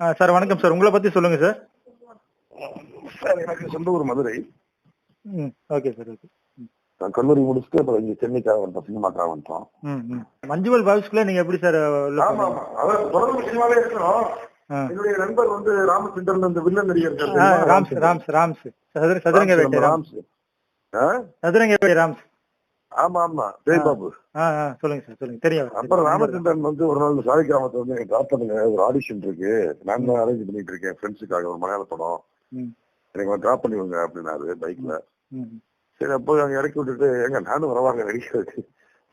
Sir வணக்கம் sir. உங்களை பத்தி சொல்லுங்க சார். சார் எனக்கு சொந்த ஊர் மதுரை. ம் ஓகே சார் ஓகே. நான் கல்லூரி முடிச்சுட்டு அப்புறம் இங்க சென்னைக்காக வந்துட்டோம் சினிமாக்காக வந்துட்டோம் மஞ்சுவல் பாய்ஸ்க்குள்ள நீங்க எப்படி சார் உள்ள ஆமா போனீங்க? ஆமா அதான் தொடர்ந்து சினிமாவே இருக்கிறோம் ஆ. என்னுடைய நண்பர் வந்து ராமச்சந்திரன் இந்த வில்லன் நடிகர்? ராம்ஸ் ராம்ஸ் ராம்ஸ். சதுர சதுரங்க வேட்டை ராம்ஸ்? சதுரங்க வேட்டை ராம்ஸ். ஆமா ஆமா. ஜெய் பாபு சொல்லுங்க சார் சொல்லுங்க. தெரியும் அப்புறம் ராமச்சந்திரன் வந்து ஒரு நாள் சாய் கிராமத்தை வந்து எனக்கு ட்ராப் பண்ணுங்க ஒரு ஆடிஷன் இருக்கு. நான் தான் அரேஞ்ச் பண்ணிட்டு இருக்கேன். ஃப்ரெண்ட்ஸுக்காக ஒரு மலையாள படம். எனக்கு ட்ராப் பண்ணி விடுங்க அப்படின்னாரு பைக்ல சரி அப்போ அங்க இறக்கி விட்டுட்டு எங்க நானும் வரவாங்க நடிக்கிறதுக்கு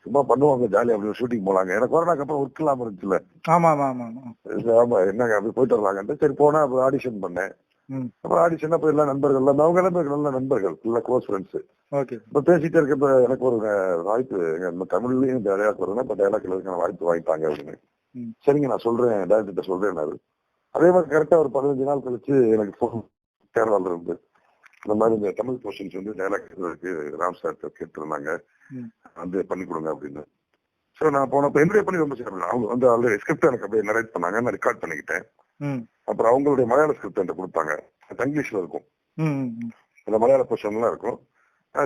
சும்மா பண்ணுவாங்க ஜாலியா அப்படி ஷூட்டிங் போலாங்க. எனக்கு கொரோனாக்கு அப்புறம் ஒர்க் இல்லாம இருந்துச்சுல ஆமா ஆமா ஆமா ஆமா. சரி, என்னங்க அப்படி போயிட்டு வரலாங்கன்ட்டு. சரி போனா அப்புறம் ஆடிஷன் பண்ணேன். அப்புறம் ஆடிஷன் அப்ப எல்லா நண்பர்கள் எல்லாம் அவங்க எல்லாமே நல்ல நண்பர்கள் நல்ல க்ளோஸ் ஃப்ரெண்ட்ஸ் இப்ப பேசிட்டே இருக்கப்ப எனக்கு ஒரு வாய்ப்பு நம்ம தமிழ்லயும் டைலாக் வருதுன்னா இப்ப டைலாக் எழுதுக்கான வாய்ப்பு வாங்கிட்டாங்க அப்படின்னு. சரிங்க நான் சொல்றேன் டேரக்டர் சொல்றேன்னாரு அதே மாதிரி கரெக்டா ஒரு பதினஞ்சு நாள் கழிச்சு எனக்கு ஃபோன் கேரளால இருந்து இந்த மாதிரி இந்த தமிழ் போர்ஷன்ஸ் வந்து டைலாக் ராம் சார் கேட்டிருந்தாங்க. வந்து பண்ணி கொடுங்க அப்படின்னு. சோ நான் போனப்ப என்னுடைய பண்ணி ரொம்ப சிறப்பு. அவங்க வந்து ஆல்ரெடி ஸ்கிரிப்ட் எனக்கு அப்படியே நரேட் பண்ணாங்க நான் ரெக்கார்ட் பண்ணிக்கிட்டேன். அப்புறம் அவங்களுடைய மலையாள ஸ்கிரிப்ட் என்கிட்ட கொடுத்தாங்க. அது இங்கிலீஷ்ல இருக்கும். அந்த மலையாள போர்ஷன்லாம் இருக்கும்.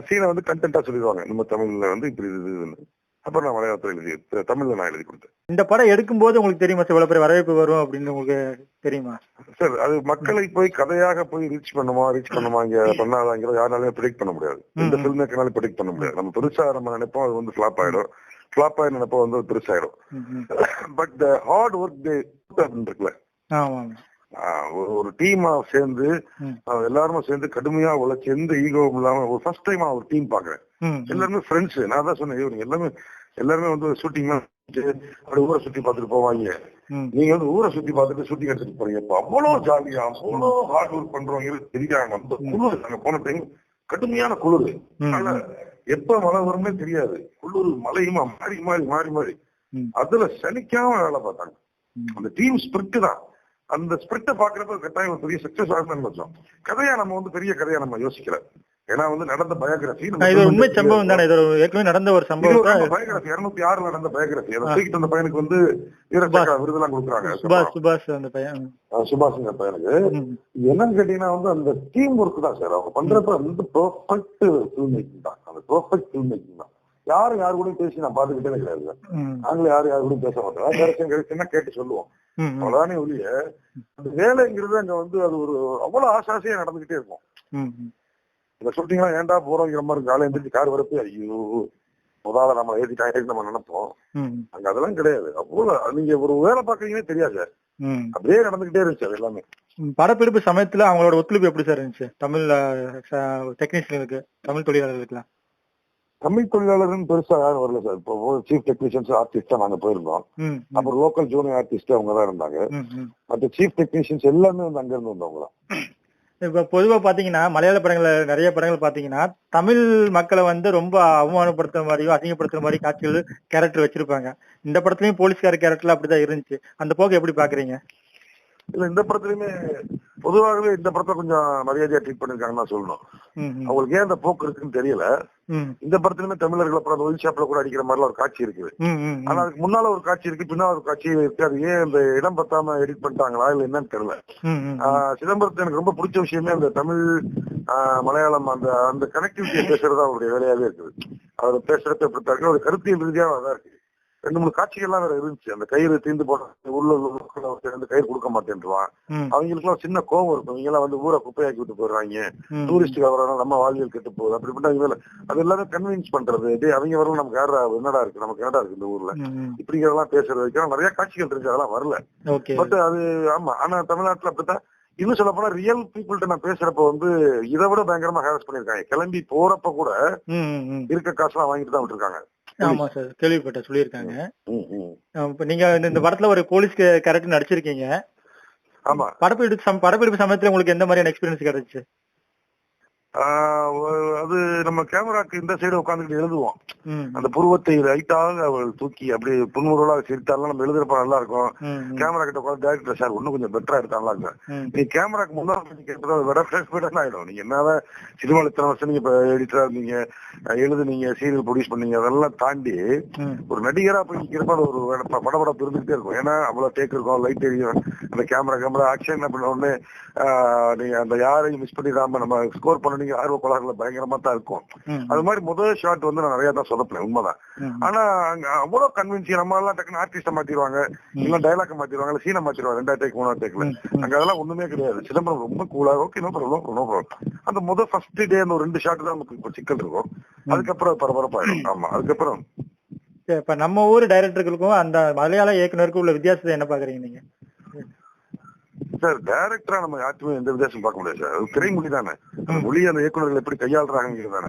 சீனை வந்து கண்டென்ட்டா சொல்லிடுவாங்க. நம்ம தமிழ்ல வந்து இப்படி இது இதுன்னு. அப்புறம் நான் மலையாளத்துல எழுதி தமிழ்ல நான் எழுதி கொடுத்தேன். இந்த படம் எடுக்கும்போது உங்களுக்கு தெரியுமா சார்? இவ்வளவு பெரிய வரவேற்பு வரும் அப்படின்னு உங்களுக்கு தெரியுமா? சார் அது மக்களை போய் கதையாக போய் ரீச் பண்ணுமா ரீச் பண்ணுமா இங்க பண்ணாதாங்கிறத யாராலையும் ப்ரிடிக்ட் பண்ண முடியாது. இந்த. ஃபில்ம் மேக்கனாலும் ப்ரிடிக்ட் பண்ண முடியாது. நம்ம பெருசா நம்ம நினைப்போம் அது வந்து ஃபிளாப் ஆயிடும். ஃபிளாப் ஆகி நினைப்போம் வந்து பெருசாயிடும். பட் ஹார்ட் ஒர்க் டே இருக்குல்ல ஆமா ஆஹ் ஒரு ஒரு டீமா சேர்ந்து எல்லாருமே சேர்ந்து கடுமையா உழைச்சு எந்த ஈகோவும் இல்லாம ஒரு ஃபர்ஸ்ட் டைம் ஒரு டீம் பாக்குறேன். எல்லாருமே ஃப்ரெண்ட்ஸ் நான் தான் சொன்னேன் இவங்க எல்லாமே எல்லாருமே வந்து ஷூட்டிங் அப்படி ஊரை சுத்தி பார்த்துட்டு போவாங்க நீங்க வந்து ஊரை சுத்தி பார்த்துட்டு ஷூட்டிங் எடுத்துட்டு போறீங்க. அவ்வளவு ஜாலியா அவ்வளவு ஹார்ட் ஒர்க் பண்றவங்க தெரியாங்க அந்த குளிர் அங்க போன டைம் கடுமையான குளிர். ஆனா எப்ப மழை வரும்னே தெரியாது. குளிர் மழையுமா மாறி மாறி மாறி மாறி. அதுல சலிக்காம வேலை பார்த்தாங்க. அந்த டீம் ஸ்பிரிட் தான். அந்த ஸ்பிரிட்ட பாக்குறப்ப கட்டாயம் பெரிய சக்சஸ் ஆகணும்னு வச்சோம் கதையா நம்ம வந்து பெரிய கதையா நம்ம யோசிக்கல. ஏன்னா வந்து நடந்த பயோகிராஃபி உண்மை சம்பவம் தானே. இது ஒரு ஏற்கனவே நடந்த ஒரு சம்பவத்தை பயோகிராஃபி இருநூத்தி ஆறுல நடந்த பயோகிராஃபி அதை தூக்கிட்டு அந்த பையனுக்கு வந்து வீரசக்கா விருதெல்லாம் கொடுக்குறாங்க. சுபாஷ் சுபாஷ் அந்த பையன். சுபாஷ்ங்கிற பையனுக்கு. என்னன்னு கேட்டீங்கன்னா வந்து அந்த டீம் ஒர்க் தான் சார். அவங்க பண்றப்ப வந்து பெர்ஃபெக்ட் ஃபில்ம் மேக்கிங் தான். அந்த பெர்ஃபெக்ட் ஃபில்ம் மேக்கிங் தான். யாரும் யாரு கூட பேசி நான் பாத்துக்கிட்டே கிடையாது நாங்களும் யாரும் யாரு கூட பேச மாட்டோம். டேரக்ஷன் கிடைச்சுன்னா கேட்டு சொல்லுவோம். அவ்வளவுதானே ஒழிய அந்த வேலைங்கிறது அங்க வந்து அது ஒரு அவ்வளவு ஆசாசியா நடந்துகிட்டே இருக்கும். இந்த ஷூட்டிங்லாம் ஏன்டா போறோங்கிற மாதிரி காலை எழுந்திரிச்சு கார் வரப்போ ஐயோ முதல்ல நம்ம ஏத்திட்டாங்க நம்ம நினைப்போம். அங்க அதெல்லாம் கிடையாது. அவ்வளவு நீங்க ஒரு வேலை பாக்குறீங்கன்னே தெரியாது. அப்படியே நடந்துகிட்டே இருந்துச்சு அது எல்லாமே. படப்பிடிப்பு சமயத்துல அவங்களோட ஒத்துழைப்பு எப்படி சார் இருந்துச்சு? தமிழ் டெக்னீஷியனுக்கு தமிழ் தொழிலாளர்களுக்குலாம் தமிழ் தொழிலாளர்னு பெருசா யாரும் வரல சார். இப்போ சீஃப் டெக்னீஷியன்ஸ் ஆர்டிஸ்டா நாங்க போயிருந்தோம். அப்புறம் லோக்கல் ஜூனியர் ஆர்டிஸ்ட் அவங்க தான் இருந்தாங்க. மற்ற சீஃப் டெக்னீஷியன்ஸ் எல்லாமே வந்து அங்க இருந்து வந்தவங்க தான். இப்ப பொதுவா பாத்தீங்கன்னா மலையாள படங்கள்ல நிறைய படங்கள் பாத்தீங்கன்னா தமிழ் மக்களை வந்து ரொம்ப அவமானப்படுத்துற மாதிரியோ அசிங்கப்படுத்துற மாதிரி காட்சிகள் கேரக்டர் வச்சிருப்பாங்க. இந்த படத்துலயும் போலீஸ்கார கேரக்டர்ல அப்படிதான் இருந்துச்சு. அந்த போக்கு எப்படி பாக்குறீங்க? இல்ல இந்த படத்துலயுமே பொதுவாகவே இந்த படத்தை கொஞ்சம் மரியாதையா ட்ரீட் பண்ணிருக்காங்கன்னு தான் சொல்லணும். அவங்களுக்கு ஏன் இந்த போக்கு இருக்குன்னு தெரியல. இந்த படத்துலயுமே தமிழர்கள் அப்புறம் ஒயில் ஷாப்ல கூட அடிக்கிற மாதிரிலாம் ஒரு காட்சி இருக்குது. ம், ஆனா அதுக்கு முன்னால ஒரு காட்சி இருக்கு பின்னால ஒரு காட்சி இருக்கு. அது ஏன் இந்த இடம் பத்தாம எடிட் பண்ணிட்டாங்களா இல்ல என்னன்னு தெரியல. சிதம்பரத்து எனக்கு ரொம்ப பிடிச்ச விஷயமே அந்த தமிழ் ஆஹ் மலையாளம் அந்த அந்த கனெக்டிவிட்டியை பேசுறது அவருடைய வேலையாவே இருக்குது. அவர் பேசுறது எப்படி இருக்கு ஒரு கருத்தியல் ரீதியாக அதான் இருக்கு ரெண்டு மூணு காட்சிகள்லாம் வேற இருந்துச்சு. அந்த கயிறு தீர்ந்து போட உள்ள வந்து கயிறு கொடுக்க மாட்டேன்றான். அவங்களுக்கு எல்லாம் சின்ன கோவம் இருக்கும். இவங்க எல்லாம் வந்து ஊரை குப்பையாக்கி விட்டு போயிடுறாங்க. டூரிஸ்ட் வரணும் நம்ம வாழ்வியல் கெட்டு போகுது. அப்படி பண்ணி அவங்க மேல அது எல்லாமே கன்வின்ஸ் பண்றது. டேய் அவங்க வரலாம் நமக்கு யாரா என்னடா இருக்கு? நமக்கு என்னடா இருக்கு இந்த ஊர்ல. இப்படிங்கிறதெல்லாம் பேசுறது வரைக்கும் நிறைய காட்சிகள் இருக்கு அதெல்லாம் வரல. பட் அது ஆமா. ஆனா தமிழ்நாட்டுல அப்படித்தான். இன்னும் சொல்ல போனா ரியல் பீப்புள்கிட்ட நான் பேசுறப்ப வந்து இதை விட பயங்கரமா ஹேரஸ் பண்ணிருக்காங்க கிளம்பி போறப்ப கூட. இருக்க காசுலாம் வாங்கிட்டு தான் விட்டுருக்காங்க. ஆமா சார். கேள்விப்பட்ட சொல்லியிருக்காங்க. இப்ப நீங்க இந்த- படத்துல ஒரு போலீஸ் கேரக்டர் நடிச்சிருக்கீங்க. ஆமா. படப்பிடிப்பு படப்பிடிப்பு சமயத்துல உங்களுக்கு எந்த மாதிரியான எக்ஸ்பீரியன்ஸ் கிடைச்சு? அது நம்ம கேமராக்கு இந்த சைடு உட்காந்துக்கிட்டு எழுதுவோம். அந்த புருவத்தை லைட்டாக அவள் தூக்கி அப்படியே புன்முறுவலாக சிரித்தாலும் நம்ம எழுதுறப்ப நல்லா இருக்கும் கேமரா கிட்ட உட்காந்து டேரக்டர் சார் இன்னும் கொஞ்சம் பெட்டரா எடுத்தா நல்லா இருக்கும். நீ கேமராக்கு முன்னாடி விட ஃபிளஷ் பெட்டர் ஆயிடும். நீங்க என்னதான் சினிமாவில் இத்தனை வருஷம் நீங்க எடிட்டரா இருந்தீங்க எழுதுனீங்க சீரியல் ப்ரொடியூஸ் பண்ணீங்க அதெல்லாம் தாண்டி. ஒரு நடிகரா போய் நிக்கிறப்ப ஒரு பட- படபடப்பு இருந்துகிட்டே இருக்கும். ஏன்னா அவ்வளவு டேக் இருக்கும் லைட் எரியும் அந்த கேமரா கேமரா ஆக்ஷன் பண்ண உடனே நீங்க அந்த யாரையும் மிஸ் பண்ணிடாம நம்ம ஸ்கோர் பண்ண நீங்க ஆர்வ கோளாறுல பயங்கரமா தான் இருக்கும் அது மாதிரி முதல் ஷாட் வந்து நான் நிறைய தான் சொதப்பினேன் உண்மைதான். ஆனா அங்க அவ்வளவு கன்வின்சிங் நம்ம எல்லாம் டக்குனு ஆர்டிஸ்ட மாத்திடுவாங்க இல்ல டைலாக் மாத்திடுவாங்க இல்ல சீனை மாத்திடுவாங்க ரெண்டாவது டேக் மூணாவது டேக்ல. அங்க அதெல்லாம் ஒண்ணுமே கிடையாது. சிதம்பரம் ரொம்ப கூலா okay no problem no problem அந்த முதல் ஃபர்ஸ்ட் டே அந்த ரெண்டு ஷாட் தான் நமக்கு இப்ப சிக்கல் இருக்கும். அதுக்கப்புறம் அது பரபரப்பாயிடும். ஆமா அதுக்கப்புறம். இப்ப நம்ம ஊர் டைரக்டர்களுக்கும் அந்த மலையாள இயக்குனருக்கும் உள்ள வித்தியாசத்தை என்ன பாக்குறீங்க நீங்க? சார் டைரக்டரா நம்ம யாருக்குமே எந்த வித்தியாசம் பார்க்க முடியாது சார். திரைமொழி தானே. மொழி அந்த இயக்குநர்கள் எப்படி கையாளுறாங்கிறது தானே.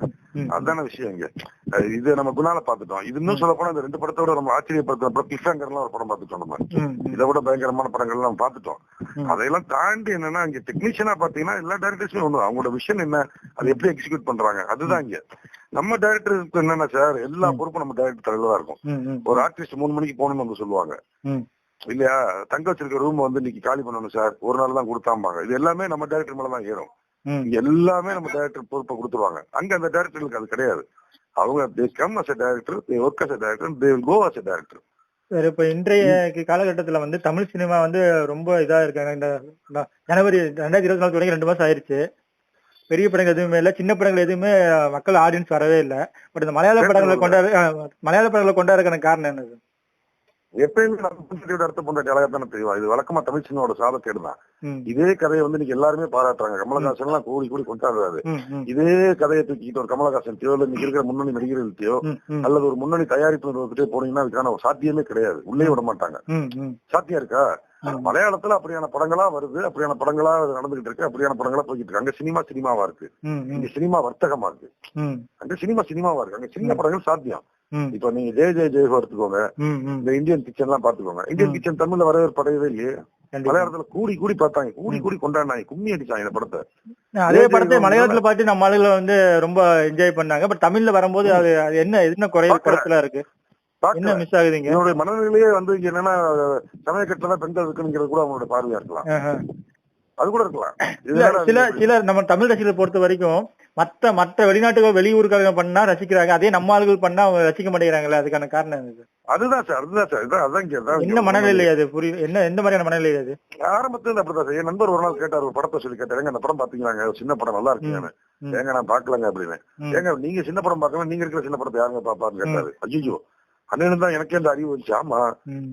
அதுதான விஷயம் இங்க. இது நம்ம குணால பாத்துட்டோம் இது இன்னும் சொல்ல போனா இந்த ரெண்டு படத்தோட நம்ம ஆச்சரியப்படுத்த அப்புறம் கிஃபாங்கர்லாம் ஒரு படம் பார்த்துட்டோம் நம்ம. இதை விட பயங்கரமான படங்கள் நம்ம பார்த்துட்டோம். அதையெல்லாம் தாண்டி என்னன்னா இங்க டெக்னீஷியனா பாத்தீங்கன்னா எல்லா டேரக்டர்ஸுமே ஒண்ணு அவங்களோட விஷன் என்ன அதை எப்படி எக்ஸிக்யூட் பண்றாங்க அதுதான் இங்க. நம்ம டேரக்டருக்கு என்னன்னா சார் எல்லா பொறுப்பும் நம்ம டேரக்டர் தலையில தான் இருக்கும். ஒரு ஆர்டிஸ்ட் மூணு மணிக்கு போகணும்னு வந்து சொல்லுவாங்க. இல்லையா? தங்க வச்சிருக்க ரூம் வந்து இன்னைக்கு காலி பண்ணணும் சார் ஒரு நாள் தான் கொடுத்தாம்பாங்க. இது எல்லாமே நம்ம டேரக்டர் மேல தான் ஏறும். எல்லாமே நம்ம டேரக்டர் பொறுப்பை கொடுத்துருவாங்க. அங்க அந்த டேரக்டர்களுக்கு அது கிடையாது. அவங்க they come as director they work as director they go as director சரி இப்ப இன்றைய காலகட்டத்துல வந்து தமிழ் சினிமா வந்து ரொம்ப இதா இருக்காங்க. இந்த ஜனவரி ரெண்டாயிரத்தி இருபத்தி நாலு தொடங்கி ரெண்டு மாசம் ஆயிருச்சு. பெரிய படங்கள் எதுவுமே இல்ல. சின்ன படங்கள் எதுவுமே மக்கள் ஆடியன்ஸ் வரவே இல்ல. பட் இந்த மலையாள படங்களை கொண்டாடு மலையாள படங்களை கொண்டாடுறதுக்கான காரணம் என்னது? எப்பயுமே நம்ம அடுத்த பொண்டாட்டி அழகா தானே தெரியும் இது வழக்கமா தமிழ் சினிமாவோட சாதக்கேடு தான் இதே கதையை வந்து இன்னைக்கு எல்லாருமே பாராட்டுறாங்க. கமலஹாசன் எல்லாம் கூடி கூடி கொண்டாடுறாரு. இதே கதையை தூக்கிட்டு ஒரு கமலஹாசன் தியோ இல்ல இன்னைக்கு இருக்கிற முன்னணி ம், அல்லது ஒரு முன்னணி தயாரிப்பு நிறுவனத்திட்டே போனீங்கன்னா அதுக்கான ஒரு சாத்தியமே கிடையாது. உள்ளே விட மாட்டாங்க. சாத்தியம் இருக்கா. மலையாளத்துல அப்படியான படங்களா வருது அப்படியான படங்களா நடந்துகிட்டு இருக்கு அப்படியான படங்களா போய்கிட்டு இருக்கு. அங்க சினிமா சினிமாவா இருக்கு. இங்க சினிமா வர்த்தகமா இருக்கு. அங்க சினிமா சினிமாவா இருக்கு. அங்க சின்ன படங்கள் சாத்தியம். இப்ப நீங்க ஜெய ஜெய ஜெய எடுத்துக்கோங்க. இந்த இந்தியன் கிச்சன் எல்லாம் பாத்துக்கோங்க இந்தியன் கிச்சன் தமிழ்ல வரவேற்பு அடையவே இல்லையே. மலையாளத்துல கூடி கூடி பார்த்தாங்க. கூடி கூடி கொண்டாடினாங்க. கும்மி அடிச்சாங்க இந்த படத்தை. அதே படத்தை மலையாளத்துல பார்த்து நம்ம ஆளுகளை வந்து ரொம்ப என்ஜாய் பண்ணாங்க. பட் தமிழ்ல வரும்போது அது என்ன என்ன குறை. குறைச்சலா இருக்கு? என்ன. மிஸ் ஆகுதுங்க? என்னுடைய மனநிலையே வந்து இங்க என்னன்னா சமயக்கட்டுல பெண்கள் இருக்குங்கிறது கூட அவங்களோட பார்வையா இருக்கலாம். அது கூட இருக்கலாம் சில சில நம்ம தமிழ் ரசிகர்களை பொறுத்த வரைக்கும் மத்த மற்ற வெளிநாட்டுகள் வெளியூருக்காக பண்ணா ரசிக்கிறாங்க. அதே நம்ம ஆளுகள் பண்ணா அவங்க ரசிக்க மாட்டேங்கிறாங்கல்ல அதுக்கான காரணம் என்ன? அதுதான் சார் அதுதான் சார். இதான் அதான் என்ன மனநிலை அது? புரியும் என்ன எந்த மாதிரியான மனநிலை அது? ஆரம்பத்துல அப்படிதான் சார். என் நண்பர் ஒரு நாள் கேட்டார் ஒரு படத்தை சொல்லி கேட்டாரு. "ஏங்க, அந்த படம் பாத்தீங்களாங்க? ஒரு சின்ன படம் நல்லா இருக்குங்க. ஏங்க நான் பாக்கலங்க அப்படின்னு. ஏங்க நீங்க சின்ன படம் பார்க்கணும் நீங்க இருக்கிற சின்ன படத்தை யாருங்க பாப்பான்னு கேட்டாரு. ஐயோ அண்ணன் தான் எனக்கே இந்த அறிவு வந்துச்சு ஆமா.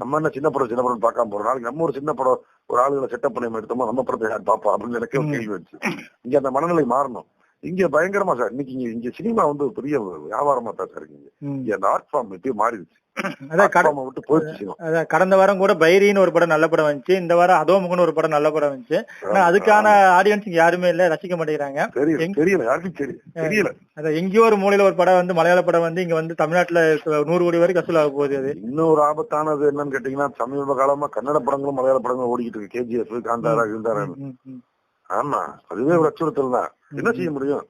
நம்ம என்ன சின்ன படம் சின்ன படம் பார்க்காம போறோம் நாளைக்கு நம்ம ஒரு சின்ன படம் ஒரு ஆளுகளை செட்டப் பண்ணி எடுத்தோமோ நம்ம படத்தை யார் பாப்பா அப்படின்னு எனக்கே ஒரு. கேள்வி வந்துச்சு இங்க அந்த மனநிலை மாறணும் இங்க பயங்கரமா சார் இன்னைக்கு இங்க இங்க சினிமா வந்து ஒரு பெரிய வியாபாரமா தான் சார் இங்க. அந்த ஆர்ட் ஃபார்ம் இப்பயே மாறிடுச்சு அதான் கடந்த வாரம் கூட பைரின்னு ஒரு படம் நல்ல படம் வந்துச்சு. இந்த வாரம் அதோமுகன்னு ஒரு படம் நல்ல படம் வந்துச்சு. ஆனா அதுக்கான ஆடியன்ஸ் யாருமே இல்ல ரசிக்க மாட்டேங்கிறாங்க. அதான் எங்கேயோ ஒரு மூலையில ஒரு படம் வந்து மலையாள படம் வந்து இங்க வந்து தமிழ்நாட்டுல நூறு கோடி வரைக்கும் வசூல் ஆக போகுது அது. இன்னொரு ஆபத்தானது என்னன்னு கேட்டீங்கன்னா சமீப காலமா கன்னட படங்களும் மலையாள படங்களும் ஓடிக்கிட்டு இருக்கு. கேஜிஎஃப் காந்தாரா ம், ஆமா அதுவே ஒரு அச்சுறுத்தல் தான். என்ன செய்ய முடியும்?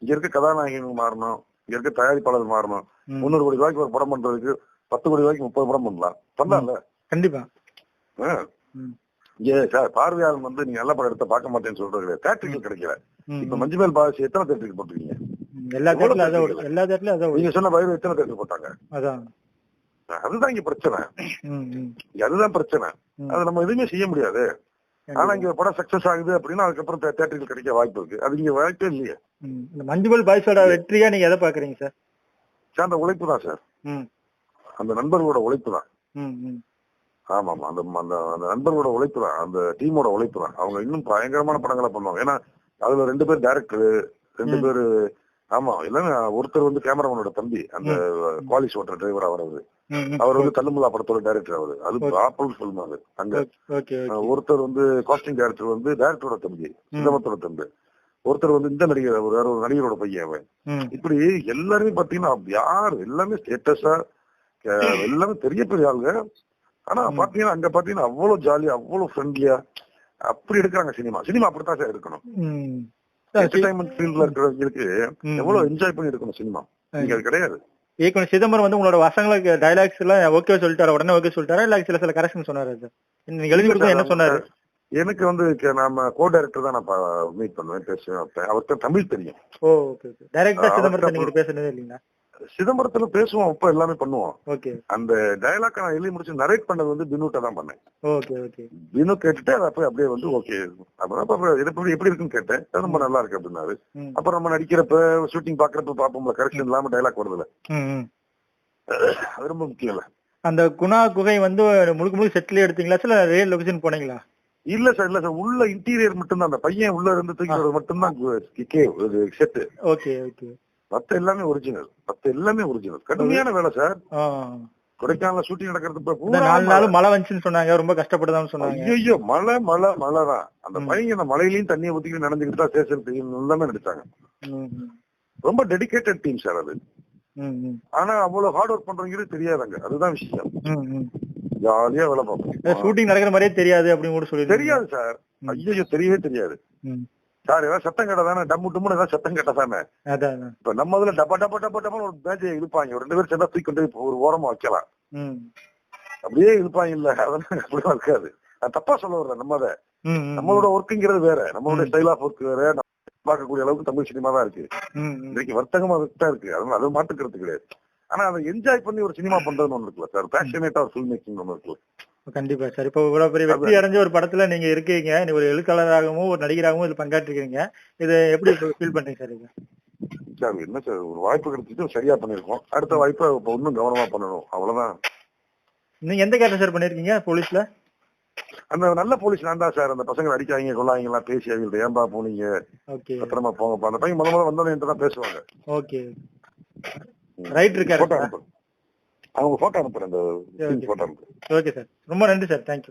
இங்க இருக்க கதாநாயகர்கள் மாறணும் இங்க இருக்க தயாரிப்பாளர் மாறணும். முன்னூறு கோடி ரூபாய்க்கு ஒரு படம் பண்றதுக்கு பத்து கோடி ரூபாய்க்கு முப்பது படம் பண்ணலாம். பண்ணலாம்ல? கண்டிப்பா. இங்க சார் பார்வையாளர் வந்து நீங்க நல்ல படம் எடுத்த பார்க்க மாட்டேன்னு சொல்றது தேட்டருக்கு கிடைக்கல. இப்ப மஞ்சுமேல் பாலாஜி எத்தனை தேட்டருக்கு போட்டுருக்கீங்க. எல்லா தேட்டர்ல அதான் எல்லா தேட்டர்லயும் அதான் நீங்க சொன்ன வயிறு எத்தனை தேட்டர் போட்டாங்க? அதான். அதுதான் இங்க பிரச்சனை. அதுதான் பிரச்சனை. அது நம்ம எதுவுமே செய்ய முடியாது. ஆனா இங்க படம் சக்சஸ் ஆகுது அப்படின்னா அதுக்கப்புறம் தேட்டருக்கு கிடைக்க வாய்ப்பு இருக்கு. அது இங்க வாய்ப்பே இல்லையே. இந்த மஞ்சுமல் பாய்ஸோட வெற்றியா நீங்க எதை பாக்குறீங்க சார்? சார் அந்த உழைப்பு தான் சார். அந்த நண்பர்களோட உழைப்பு தான் ஆமா ஆமா அந்த அந்த நண்பர்களோட உழைப்பு தான் அந்த டீமோட உழைப்பு தான் அவங்க இன்னும் பயங்கரமான படங்களை பண்ணுவாங்க. ஏன்னா அதுல ரெண்டு பேர் டேரக்டர் ரெண்டு. பேரு ஆமா இல்லன்னா ஒருத்தர் வந்து கேமராமேனோட தம்பி அந்த குவாலிஸ் ஓட்டுற டிரைவரா ம். அவர் வந்து கல்லுமுல்லா படத்தோட டைரக்டர் அவரு. அது. ப்ராப்பர் ஃபில்ம் அது அங்க. ஒருத்தர் வந்து காஸ்டிங் டைரக்டர் வந்து டைரக்டரோட தம்பி சிதம்பரத்தோட தம்பி. ஒருத்தர் வந்து இந்த நடிகர் வேற ஒரு நடிகரோட பையன் அவன். இப்படி எல்லாருமே பாத்தீங்கன்னா யார் எல்லாமே ஸ்டேட்டஸா எல்லாமே பெரிய பெரிய ஆளுங்க. ஆனா. பாத்தீங்கன்னா அங்க பாத்தீங்கன்னா அவ்வளவு ஜாலியா அவ்வளவு ஃப்ரெண்ட்லியா அப்படி எடுக்கிறாங்க சினிமா. சினிமா அப்படித்தான் சார் இருக்கணும். என்டர்டைன்மெண்ட் ஃபீல்ட்ல இருக்கிறவங்களுக்கு எவ்வளவு என்ஜாய் பண்ணி இருக்கணும் சினிமா? நீங்க அது கிடையாது. இயக்குனர் சிதம்பரம் வந்து உங்களோட வசங்களுக்கு டைலாக்ஸ் எல்லாம் ஓகே சொல்லிட்டாரா உடனே ஓகே சொல்லிட்டாரா இல்ல சில சில கரெக்ஷன் சொன்னாரு நீங்க எழுதி கொடுத்தா என்ன சொன்னாரு? எனக்கு வந்து நாம கோ டைரக்டர் தான் நான் மீட் பண்ணுவேன் பேசுவேன். அவருக்கு தமிழ் தெரியும். ஓ ஓகே டைரக்டா நீங்க பேசுனதே இல்லைங்களா? சிதம்பரத்துல பேசுவோம் அப்ப எல்லாமே பண்ணுவோம். ஓகே. அந்த டைலாக் நான் எழுதி முடிச்சு நரேட் பண்ணது வந்து பினுட்ட தான் பண்ணேன். Okay okay. பினு கேட்டுட்டு அதை போய் அப்படியே வந்து ஓகே. அப்புறம் எப்படி எப்படி இருக்குன்னு கேட்டேன். ரொம்ப நல்லா இருக்கு அப்படின்னாரு. அப்புறம் நம்ம நடிக்கிறப்ப ஷூட்டிங் பாக்குறப்ப பாப்போம்ல கரெக்ஷன் இல்லாம டைலாக் வருதுல. அது ரொம்ப முக்கியம் இல்ல. அந்த குணா குகை வந்து முழுக்க முழுக்க செட்டில் எடுத்தீங்களா சில ரியல் லொகேஷன் போனீங்களா? இல்ல சார் இல்ல சார். உள்ள இன்டீரியர் மட்டும்தான். அந்த பையன் உள்ள இருந்து தூக்கிறது மட்டும்தான் செட்டு ஓகே ஓகே. மத்த எல்லாமே ஒரிஜினல் மத்த எல்லாமே ஒரிஜினல் கடுமையான வேலை சார். கொடைக்கானல் ஷூட்டிங் நடக்கிறது நாலு நாள் மழை வந்துச்சுன்னு சொன்னாங்க. ரொம்ப கஷ்டப்பட்டுதான் சொன்னாங்க. ஐயோ மழை மழை மழை தான். அந்த ம். பையன் அந்த மழையிலயும் தண்ணியை ஊத்திக்கிட்டு நடந்துக்கிட்டு தான் ஸ்டேஷன் தெரியும் எல்லாமே நடிச்சாங்க ரொம்ப டெடிகேட்டட் டீம் சார் அது. ஆனா அவ்வளவு ஹார்ட் ஒர்க் பண்றவங்களுக்கு தெரியாதாங்க. அதுதான் விஷயம். ஜாலியா வேலை பார்ப்போம். ஷூட்டிங் நடக்கிற மாதிரியே தெரியாது அப்படின்னு கூட சொல்லி தெரியாது சார். ஐயோ தெரியவே தெரியாது. சார் ஏதாவது சத்தம் கேட்ட தானே? டம்மு டும்முன்னு ஏதாவது சத்தம் கேட்ட தானே. இப்ப நம்ம இதுல டப்பா டப்பா டப்பா டப்பான்னு ஒரு பேட்சை இழுப்பாங்க. ரெண்டு பேரும் சேர்ந்தா தூக்கி கொண்டு ஒரு ஓரமா வைக்கலாம். அப்படியே இழுப்பாங்க இல்ல. அதெல்லாம் அப்படிலாம் இருக்காது. நான் தப்பா சொல்ல வர்றேன் நம்ம அதை. நம்மளோட ஒர்க்குங்கிறது வேற. நம்மளோட. ஸ்டைல் ஆஃப் ஒர்க் வேற. பார்க்கக்கூடிய அளவுக்கு தமிழ் சினிமா தான் இருக்கு. இன்னைக்கு வர்த்தகமா தான் இருக்கு. அதனால அது மாட்டுக்கிறது கிடையாது. ஆனா அதை என்ஜாய் பண்ணி ஒரு சினிமா பண்றதுன்னு ஒண்ணு இருக்குல்ல சார். பேஷனேட்டா ஒரு ஃபில்ம் மேக்கிங் ஒண்ணு இருக்குல்ல. கண்டிப்பா சார் இப்போ இவ்வளவு பெரிய வெற்றி அடைஞ்ச ஒரு படத்துல நீங்க இருக்கீங்க. நீ ஒரு எழுத்தாளராகவும் ஒரு நடிகராகவும் இதுல பங்காற்றிருக்கீங்க. இது எப்படி ஃபீல் பண்றீங்க சார் இது? சார் என்ன சார் ஒரு வாய்ப்பு கிடைச்சிட்டு சரியா பண்ணிருக்கோம். அடுத்த வாய்ப்பை இப்ப இன்னும் கவனமா பண்ணணும். அவ்வளவுதான். நீங்க எந்த கேரக்டர் சார் பண்ணிருக்கீங்க போலீஸ்ல அந்த நல்ல போலீஸ் நான் தான் சார் அந்த பசங்க அடிக்காங்க கொள்ளாங்க எல்லாம் பேசி அவங்கள்ட்ட ஏன்பா போனீங்க? ஓகே. பத்திரமா போங்கப்பா. அந்த பையன் முத முத வந்தோடனே தான் பேசுவாங்க. ஓகே. ரைட் இருக்காரு. அவங்க போட்டோ அனுப்புறேன் அந்த. போட்டோ அனுப்புறேன். ஓகே சார் ரொம்ப நன்றி சார் தேங்க்யூ